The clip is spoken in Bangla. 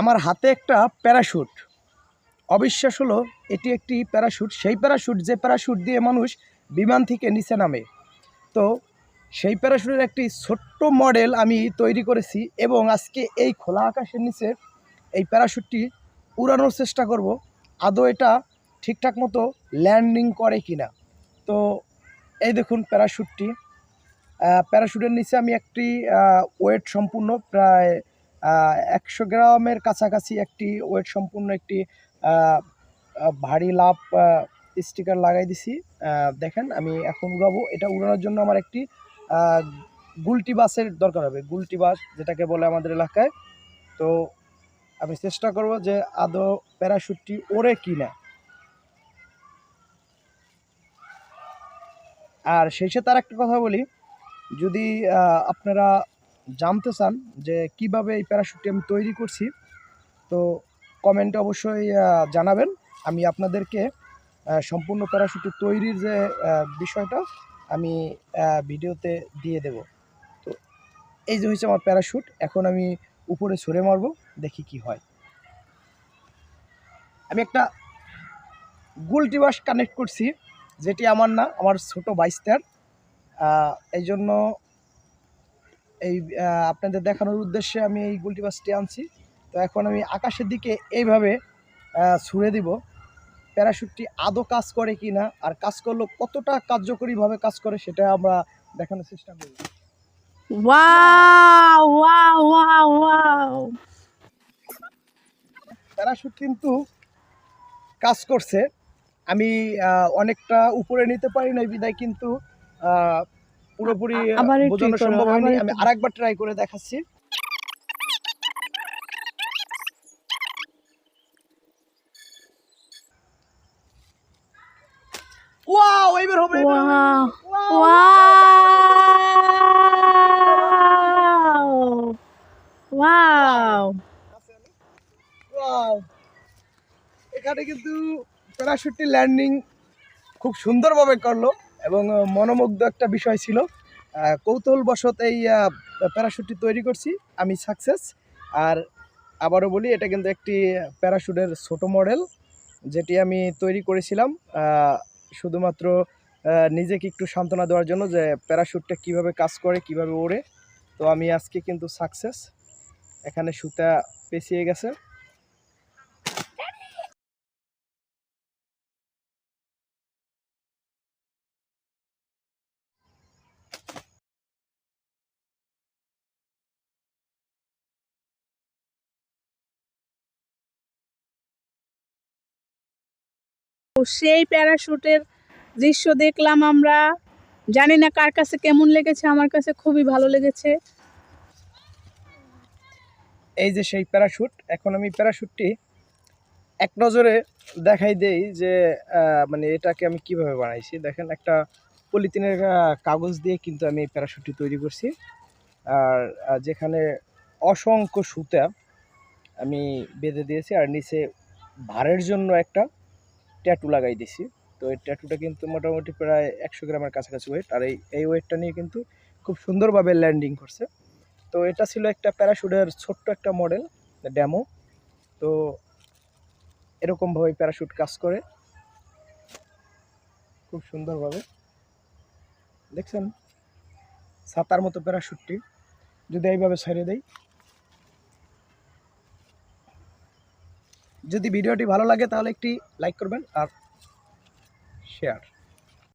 আমার হাতে একটা প্যারাশুট। অবিশ্বাস হলো, এটি একটি প্যারাশুট। সেই প্যারাশুট যে প্যারাশুট দিয়ে মানুষ বিমান থেকে নিচে নামে। তো সেই প্যারাশুটের একটি ছোট্ট মডেল আমি তৈরি করেছি এবং আজকে এই খোলা আকাশের নিচে এই প্যারাশুটটি উড়ানোর চেষ্টা করব। আদৌ এটা ঠিকঠাক মতো ল্যান্ডিং করে কিনা? তো এই দেখুন প্যারাশুটটি। প্যারাশুটের নিচে আমি একটি ওয়েট সম্পূর্ণ প্রায় একশো গ্রামের কাছাকাছি একটি ওয়েট সম্পূর্ণ একটি ভারী লাভ স্টিকার লাগাই দিছি। দেখেন, আমি এখন উড়াবো। এটা উড়ানোর জন্য আমার একটি গুলটি বাসের দরকার হবে। গুলটি বাস, যেটাকে বলে আমাদের এলাকায়। তো আমি চেষ্টা করব যে আদৌ প্যারাশুটটি ওড়ে কি না আর সাথে আর একটা কথা বলি। যদি আপনারা জানতে চান যে কীভাবে এই প্যারাশুটটি আমি তৈরি করছি, তো কমেন্টে অবশ্যই জানাবেন। আমি আপনাদেরকে সম্পূর্ণ প্যারাশুটটি তৈরির যে বিষয়টা আমি ভিডিওতে দিয়ে দেব। তো এই যে হয়েছে আমার প্যারাশুট এখন আমি উপরে ছড়ে মারবো, দেখি কি হয়। আমি একটা গুলটি বাস কানেক্ট করছি, যেটি আমার না, আমার ছোট বাইস্তার এই জন্য এই আপনাদের দেখানোর উদ্দেশ্যে আমি এই গুলটি বাসটি আনছি। তো এখন আমি আকাশের দিকে এইভাবে ছুঁড়ে দিব। প্যারাশুটটি আদৌ কাজ করে কি না আর কাজ করলেও কতটা কার্যকরীভাবে কাজ করে সেটা আমরা দেখানোর চেষ্টা করি wow wow wow wow. Parachute কিন্তু কাজ করছে। আমি অনেকটা উপরে নিতে পারি না বিদায় কিন্তু পুরোপুরি বোঝানো সম্ভব হয়নি। আমি। আরেকবার ট্রাই করে দেখাচ্ছি। ওয়াও এইবার হবে ওয়াও ওয়াও ওয়াও এখানে কিন্তু প্যারাশুটটি ল্যান্ডিং খুব সুন্দরভাবে করল। এবং মনোমুগ্ধ একটা বিষয় ছিল। কৌতূহলবশত এই প্যারাশুটটি তৈরি করছি, আমি সাকসেস আর আবারও বলি, এটা কিন্তু একটি প্যারাশুটের ছোট মডেল, যেটি আমি তৈরি করেছিলাম। শুধুমাত্র নিজেকে একটু সান্ত্বনা দেওয়ার জন্য যে প্যারাশুটটা কীভাবে কাজ করে, কীভাবে ওড়ে। তো আমি আজকে কিন্তু সাকসেস এখানে সুতা পেঁচিয়ে গেছে। সেই প্যারাশুটের দৃশ্য দেখলাম আমরা। জানি না কার কাছে কেমন লেগেছে, আমার কাছে খুবই ভালো লেগেছে। এই যে সেই প্যারাশুট, এখন আমি প্যারাশুটটি এক নজরে দেখাই দেই যে মানে এটাকে আমি কীভাবে বানাইছি। দেখেন, একটা পলিথিনের কাগজ দিয়ে কিন্তু আমি এই প্যারাশুটটি তৈরি করছি। আর যেখানে অসংখ্য সুতা আমি বেঁধে দিয়েছি, আর নিচে ভারের জন্য একটা ট্যাটু লাগাই দিয়েছি তো এই ট্যাটুটা কিন্তু মোটামুটি প্রায় একশো গ্রামের কাছাকাছি ওয়েট আর এই এই ওয়েটটা নিয়ে কিন্তু খুব সুন্দরভাবে ল্যান্ডিং করছে। তো এটা ছিল একটা প্যারাশুটের ছোট্ট একটা মডেল ড্যামো তো এরকমভাবে প্যারাশুট কাজ করে। খুব সুন্দরভাবে। দেখছেন? ছাতার মতো প্যারাশুটটি। যদি এইভাবে ছেড়ে দেই যদি ভিডিওটি ভালো লাগে তাহলে একটি লাইক করবেন আর শেয়ার